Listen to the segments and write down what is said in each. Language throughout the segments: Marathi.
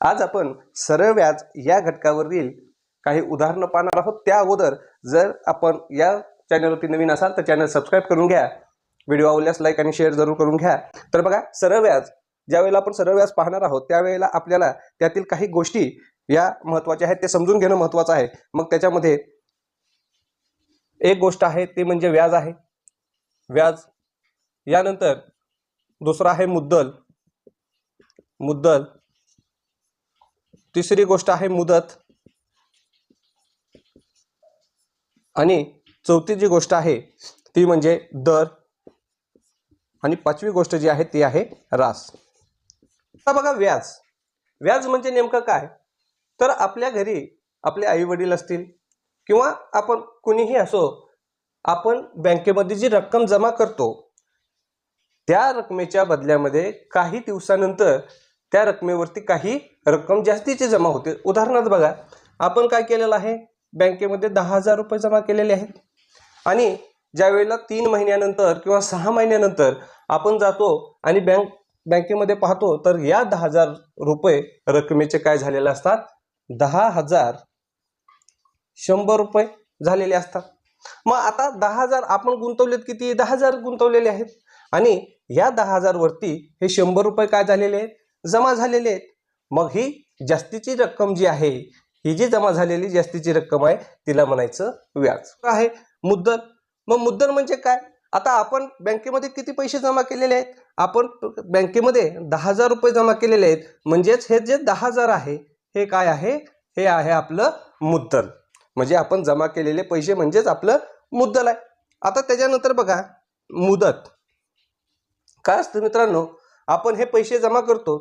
आज आपण सरळ व्याज या घटकावरील काही उदाहरणं पाहणार आहोत. त्या अगोदर जर आपण या चॅनलवरती नवीन असाल तर चॅनल सबस्क्राईब करून घ्या. व्हिडिओ आवडल्यास लाईक आणि शेअर जरूर करून घ्या. तर बघा सरळ व्याज ज्यावेळेला आपण सरळ व्याज पाहणार आहोत त्यावेळेला आपल्याला त्यातील काही गोष्टी या महत्त्वाच्या आहेत ते समजून घेणं महत्त्वाचं आहे. मग त्याच्यामध्ये एक गोष्ट आहे ते म्हणजे व्याज आहे. व्याज यानंतर दुसरा आहे मुद्दल. मुद्दल तिसरी गोष्ट आहे मुदत. आणि चौथी जी गोष्ट आहे ती म्हणजे दर. आणि पाचवी गोष्ट जी आहे ती आहे रास. आता बघा व्याज. व्याज म्हणजे नेमकं काय? तर आपल्या घरी आपले आई वडील असतील किंवा आपण कुणीही असो आपण बँकेमध्ये जी रक्कम जमा करतो त्या रकमेच्या बदल्यामध्ये काही दिवसानंतर त्या रकमेवरती काही रक्कम जास्तीची जमा होते. उदाहरणार्थ बघा आपण काय केलेलं आहे? बँकेमध्ये दहा हजार रुपये जमा केलेले आहेत. आणि ज्यावेळेला तीन महिन्यानंतर किंवा सहा महिन्यानंतर आपण जातो आणि बँक बँकेमध्ये पाहतो तर या दहा हजार रुपये रकमेचे काय झालेले असतात? दहा हजार शंभर रुपये झालेले असतात. मग आता दहा हजार आपण गुंतवलेत किती? दहा हजार गुंतवलेले आहेत. आणि या दहा हजारवरती हे शंभर रुपये काय झालेले आहेत? जमा झालेले आहेत. मग ही जास्तीची रक्कम जी आहे ही जी जमा झालेली जास्तीची रक्कम आहे तिला म्हणायचं व्याज. आहे मुद्दल. मग मुद्दल म्हणजे काय? आता आपण बँकेमध्ये किती पैसे जमा केलेले आहेत? आपण बँकेमध्ये दहा हजार रुपये जमा केलेले आहेत. म्हणजेच हे जे दहा हजार आहे हे काय आहे? हे आहे आपलं मुद्दल. म्हणजे आपण जमा केलेले पैसे म्हणजेच आपलं मुद्दल आहे. आता त्याच्यानंतर बघा मुदत. काय असतं मित्रांनो? आपण हे पैसे जमा करतो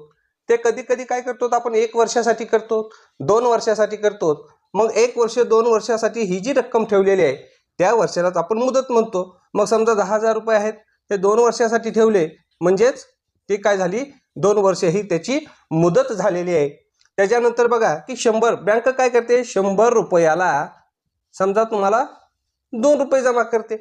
ते कधी कधी काय करतो आपण एक वर्षासाठी करतो दोन वर्षासाठी करतो मग एक वर्ष दोन वर्षासाठी ही जी रक्कम ठेवलेली आहे त्या वर्षालाच आपण मुदत म्हणतो. मग समजा दहा हजार रुपये आहेत ते दोन वर्षासाठी ठेवले म्हणजेच ती काय झाली दोन वर्ष ही त्याची मुदत झालेली आहे. त्याच्यानंतर बघा की शंभर बँक काय करते? शंभर रुपयाला समजा तुम्हाला दोन रुपये जमा करते.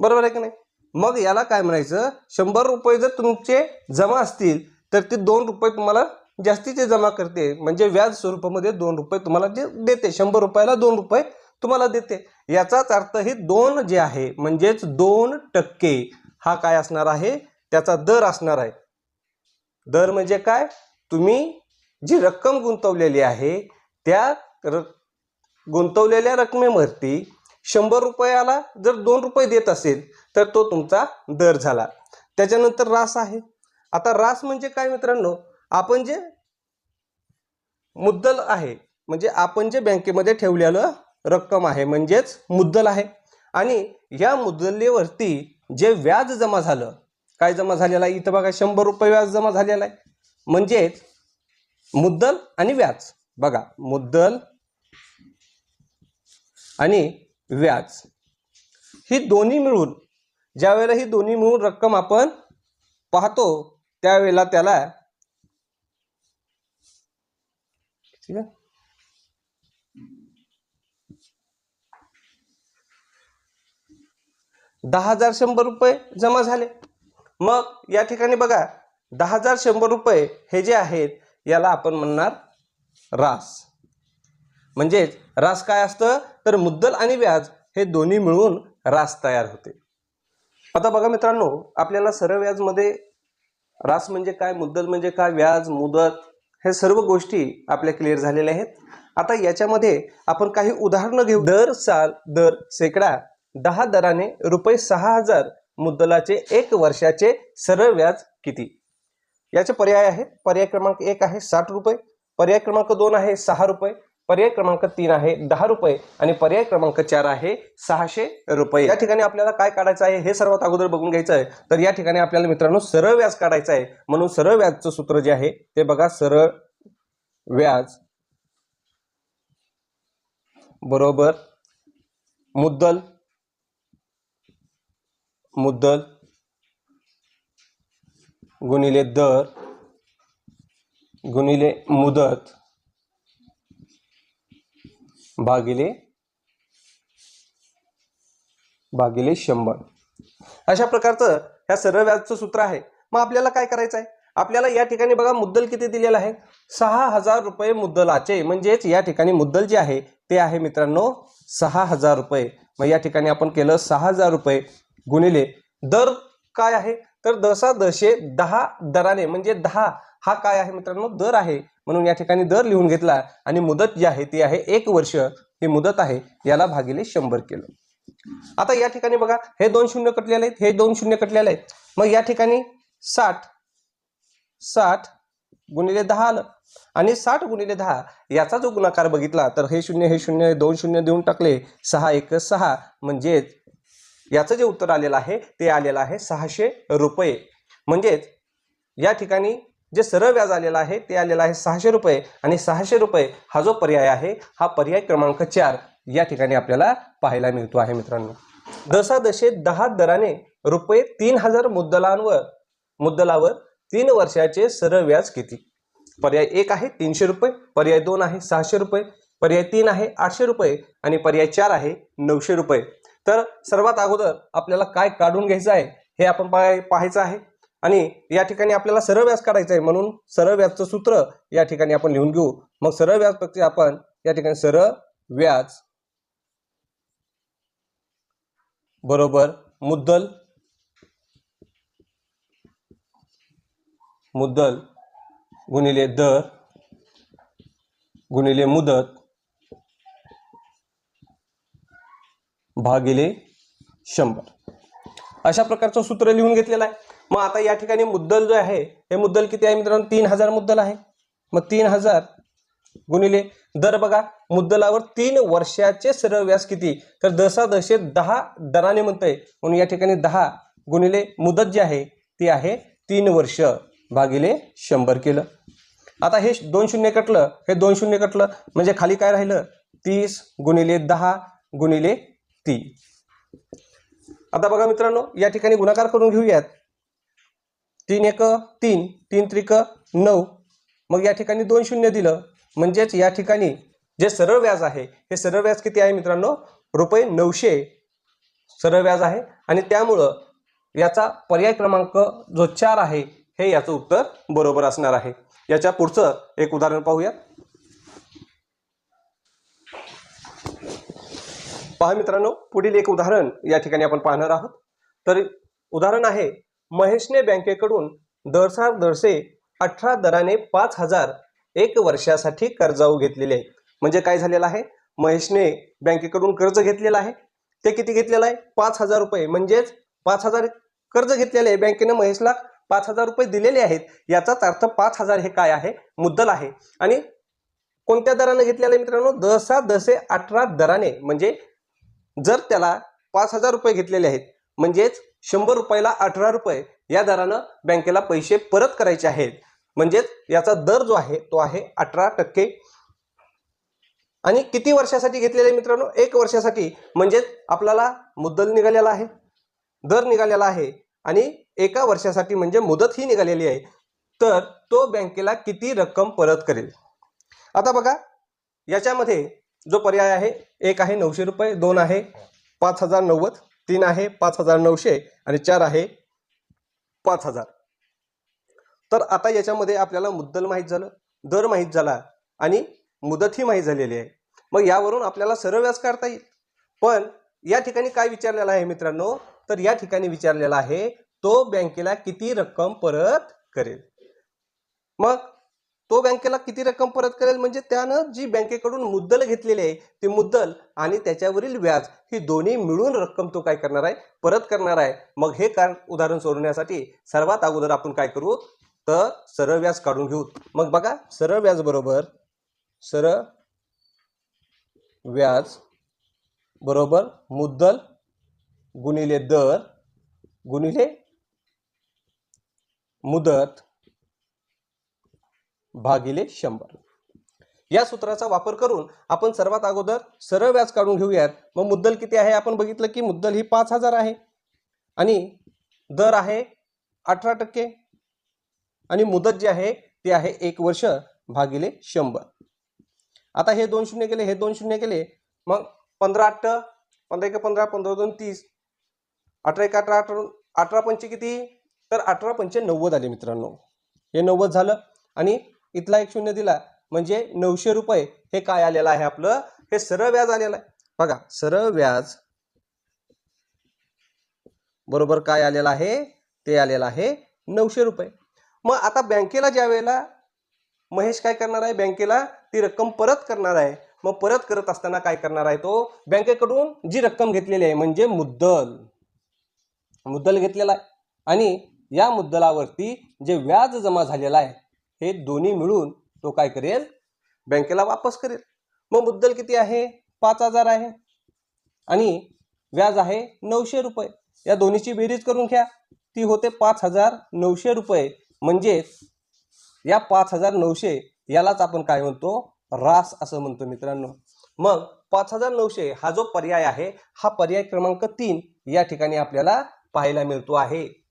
बरोबर आहे की नाही? मग याला काय म्हणायचं? शंभर रुपये जर तुमचे जमा असतील तर ते दोन रुपये तुम्हाला जास्तीचे जमा करते. म्हणजे व्याज स्वरूपामध्ये दोन रुपये तुम्हाला जे देते. शंभर रुपयाला दोन रुपये तुम्हाला देते. याचाच अर्थ हे दोन जे आहे म्हणजेच दोन टक्के हा काय असणार आहे? त्याचा दर असणार आहे. दर म्हणजे काय? तुम्ही जी रक्कम गुंतवलेली आहे त्या र गुंतवलेल्या रकमेवरती शंभर रुपयाला जर दोन रुपये देत असेल तर तो तुमचा दर झाला. त्याच्यानंतर रास आहे. आता रास म्हणजे काय मित्रांनो? आपण जे मुद्दल आहे म्हणजे आपण जे बँकेमध्ये ठेवलेलं रक्कम आहे म्हणजेच मुद्दल आहे. आणि या मुद्दलेवरती जे व्याज जमा झालं काय जमा झालेलं आहे? इथं बघा शंभर रुपये व्याज जमा झालेला आहे. म्हणजेच मुद्दल आणि व्याज. बघा मुद्दल आणि व्याज. ही दोन्ही मिळून ज्या वेळेला ही दोन्ही मिळून रक्कम आपण पाहतो त्यावेळेला त्याला ठीक आहे दहा हजार शंभर रुपये जमा झाले. मग या ठिकाणी बघा दहा हजार शंभर रुपये हे जे आहेत याला आपण म्हणणार रास. म्हणजेच रास काय असतं? तर मुद्दल आणि व्याज हे दोन्ही मिळून रास तयार होते. आता बघा मित्रांनो आपल्याला सरळ व्याजमध्ये रास म्हणजे काय मुद्दल म्हणजे काय व्याज मुदत हे सर्व गोष्टी आपल्या क्लिअर झालेल्या आहेत. आता याच्यामध्ये आपण काही उदाहरणं घेऊ. दर साल दर शेकडा दहा दराने रुपये सहा हजार मुद्दलाचे एक वर्षाचे सरळ व्याज किती? याचे पर्याय आहेत. पर्याय क्रमांक एक आहे साठ रुपये पर्याय क्रमांक दोन आहे सहा रुपये पर्याय क्रमांक तीन आहे दहा रुपये आणि पर्याय क्रमांक चार आहे सहाशे रुपये. या ठिकाणी आपल्याला काय काढायचं आहे हे सर्वात अगोदर बघून घ्यायचं आहे. तर या ठिकाणी आपल्याला मित्रांनो सरळ व्याज काढायचं आहे. म्हणून सरळ व्याजचं सूत्र जे आहे ते बघा सरळ व्याज बरोबर मुद्दल मुद्दल गुणिले दर गुणिले मुदत. भागिले भागिले शंभर. अशा प्रकारचं ह्या सरळ व्याजचं सूत्र आहे. मग आपल्याला काय करायचं आहे? आपल्याला या ठिकाणी बघा मुद्दल किती दिलेला आहे. सहा हजार रुपये मुद्दलाचे म्हणजेच या ठिकाणी मुद्दल जे आहे ते आहे मित्रांनो सहा हजार रुपये. मग या ठिकाणी आपण केलं सहा हजार रुपये गुणिले दर काय आहे? तर दसा दशे दहा दराने म्हणजे दहा हा काय आहे मित्रांनो? दर आहे. म्हणून या ठिकाणी दर लिहून घेतला आणि मुदत जी आहे ती आहे एक वर्ष. ही मुदत आहे याला भागिले शंभर केलं. आता या ठिकाणी बघा हे दोन शून्य कटलेले आहेत हे दोन शून्य कटलेले आहेत. मग या ठिकाणी साठ साठ गुणिले दहा आलं. आणि साठ गुणिले दहा याचा जो गुणाकार बघितला तर हे शून्य हे शून्य दोन शून्य देऊन टाकले सहा एक सहा. म्हणजेच याचं जे उत्तर आलेलं आहे ते आलेलं आहे सहाशे रुपये. म्हणजेच या ठिकाणी जे सरळ व्याज आलेलं आहे ते आलेलं आहे सहाशे रुपये. आणि सहाशे रुपये हा जो पर्याय आहे हा पर्याय क्रमांक चार या ठिकाणी आपल्याला पाहायला मिळतो आहे मित्रांनो. दसादशे दहा दराने रुपये तीन हजार मुद्दलांवर मुद्दलावर तीन वर्षाचे सरळ व्याज किती? पर्याय एक आहे तीनशे रुपये पर्याय दोन आहे सहाशे रुपये पर्याय तीन आहे आठशे रुपये आणि पर्याय चार आहे नऊशे रुपये. तर सर्वात अगोदर आपल्याला काय काढून घ्यायचं आहे हे आपण पाहाय पाहायचं आहे. आणि या ठिकाणी आपल्याला सरळ व्याज काढायचं आहे म्हणून सरळ व्याजचं सूत्र या ठिकाणी आपण लिहून घेऊ. मग सरळ व्याज पक्षी आपण या ठिकाणी सरळ व्याज बरोबर मुद्दल मुद्दल गुणिले दर गुणिले मुदत भागिले शंभर. अशा प्रकारचं सूत्र लिहून घेतलेलं आहे. मग आता या ठिकाणी मुद्दल जो आहे हे मुद्दल किती आहे मित्रांनो? तीन हजार मुद्दल आहे. मग तीन हजार गुणिले दर बघा मुद्दलावर तीन वर्षाचे सरळ व्याज किती? तर दसा दशे दहा दराने म्हणतंय म्हणून या ठिकाणी दहा गुणिले मुदत जी आहे ती आहे तीन वर्ष भागिले शंभर केलं. आता हे दोन शून्य कटलं हे दोन शून्य कटलं म्हणजे खाली काय राहिलं? तीस गुणिले दहा गुणिले तीन. आता बघा मित्रांनो या ठिकाणी गुणाकार करून घेऊयात. तीन एक तीन तीन त्रिक नऊ. मग या ठिकाणी दोन शून्य दिलं. म्हणजेच या ठिकाणी जे सरळ व्याज आहे हे सरळ व्याज किती आहे मित्रांनो? रुपये नऊशे. सरळ व्याज आहे. आणि त्यामुळं याचा पर्याय क्रमांक जो चार आहे हे याचं उत्तर बरोबर असणार आहे. याच्या पुढचं एक उदाहरण पाहूया. पहा मित्रांनो पुढील एक उदाहरण या ठिकाणी आपण पाहणार आहोत. तर उदाहरण आहे महेशने बँकेकडून दरसार दरसे अठरा दराने पाच हजार एक वर्षासाठी कर्जाऊ घेतलेले आहे म्हणजे काय झालेलं आहे? महेशने बँकेकडून कर्ज घेतलेलं आहे. ते किती घेतलेलं आहे? पाच हजार रुपये. म्हणजेच पाच हजार कर्ज घेतलेले आहे. बँकेने महेशला पाच हजार रुपये दिलेले आहेत. याचाच अर्थ पाच हजार हे काय आहे? मुद्दल आहे. आणि कोणत्या दराने घेतलेलं आहे मित्रांनो? दसा दसे अठरा दराने. म्हणजे जर त्याला पाच हजार रुपये घेतलेले आहेत म्हणजेच शंभर रुपयाला अठरा रुपये या दरानं बँकेला पैसे परत करायचे आहेत. म्हणजेच याचा दर जो आहे तो आहे अठरा टक्के. आणि किती वर्षासाठी घेतलेले मित्रांनो? एक वर्षासाठी. म्हणजेच आपल्याला मुद्दल निघालेला आहे दर निघालेला आहे. आणि एका वर्षासाठी म्हणजे मुदत ही निघालेली आहे. तर तो बँकेला किती रक्कम परत करेल? आता बघा याच्यामध्ये जो पर्याय आहे एक आहे नऊशे रुपये दोन आहे पाच हजार नव्वद. तीन आहे पाच हजार नऊशे आणि चार आहे पाच हजार. तर आता याच्यामध्ये आपल्याला मुद्दल माहीत झालं दर माहीत झाला आणि मुदतही माहीत झालेली आहे. मग यावरून आपल्याला सरळ व्याज काढता येईल. पण या ठिकाणी काय विचारलेलं आहे मित्रांनो? तर या ठिकाणी विचारलेला आहे तो बँकेला किती रक्कम परत करेल. मग तो बँकेला किती रक्कम परत करेल? म्हणजे त्यानं जी बँकेकडून मुद्दल घेतलेली आहे ती मुद्दल आणि त्याच्यावरील व्याज ही दोन्ही मिळून रक्कम तो काय करणार आहे? परत करणार आहे. मग हे कार उदाहरण सोडवण्यासाठी सर्वात अगोदर आपण काय करू? तर सरळ व्याज काढून घेऊ. मग बघा सरळ व्याज बरोबर सरळ व्याज बरोबर मुद्दल गुणिले दर गुणिले मुदत भागिले शंभर. या सूत्राचा वापर करून आपण सर्वात अगोदर सरळ व्याज काढून घेऊयात. मग मुद्दल किती आहे? आपण बघितलं की मुद्दल ही पाच हजार आहे. आणि दर आहे अठरा टक्के. आणि मुदत जी आहे ती आहे एक वर्ष भागिले शंभर. आता हे दोन शून्य केले हे दोन शून्य केले. मग पंधरा अठ्ठ पंधरा एक पंधरा पंधरा दोन तीस. अठरा एक अठरा अठरा अठरा पंचे किती? तर अठरा पंचे नव्वद आले मित्रांनो. हे नव्वद झालं. आणि इथला एक शून्य दिला. म्हणजे नऊशे रुपये हे काय आलेलं आहे आपलं? हे सरळ व्याज आलेलं आहे. बघा सरळ व्याज बरोबर काय आलेलं आहे? ते आलेलं आहे नऊशे रुपये. मग आता बँकेला ज्या वेळेला महेश काय करणार आहे? बँकेला ती रक्कम परत करणार आहे. मग परत करत असताना काय करणार आहे तो? बँकेकडून जी रक्कम घेतलेली आहे म्हणजे मुद्दल. मुद्दल घेतलेला आहे. आणि या मुद्दलावरती जे व्याज जमा झालेलं आहे हे दोन्ही मिळून तो काय करेल? बँकेला वापस करेल. मग मुद्दल किती आहे? पाच हजार आहे. आणि व्याज आहे नऊशे रुपये. या दोन्हीची बेरीज करून घ्या. ती होते पाच हजार नऊशे रुपये. म्हणजेच या पाच हजार नऊशे यालाच आपण काय म्हणतो? रास असं म्हणतो मित्रांनो. मग पाच हजार नऊशे हा जो पर्याय आहे हा पर्याय क्रमांक तीन या ठिकाणी आपल्याला पाहायला मिळतो आहे.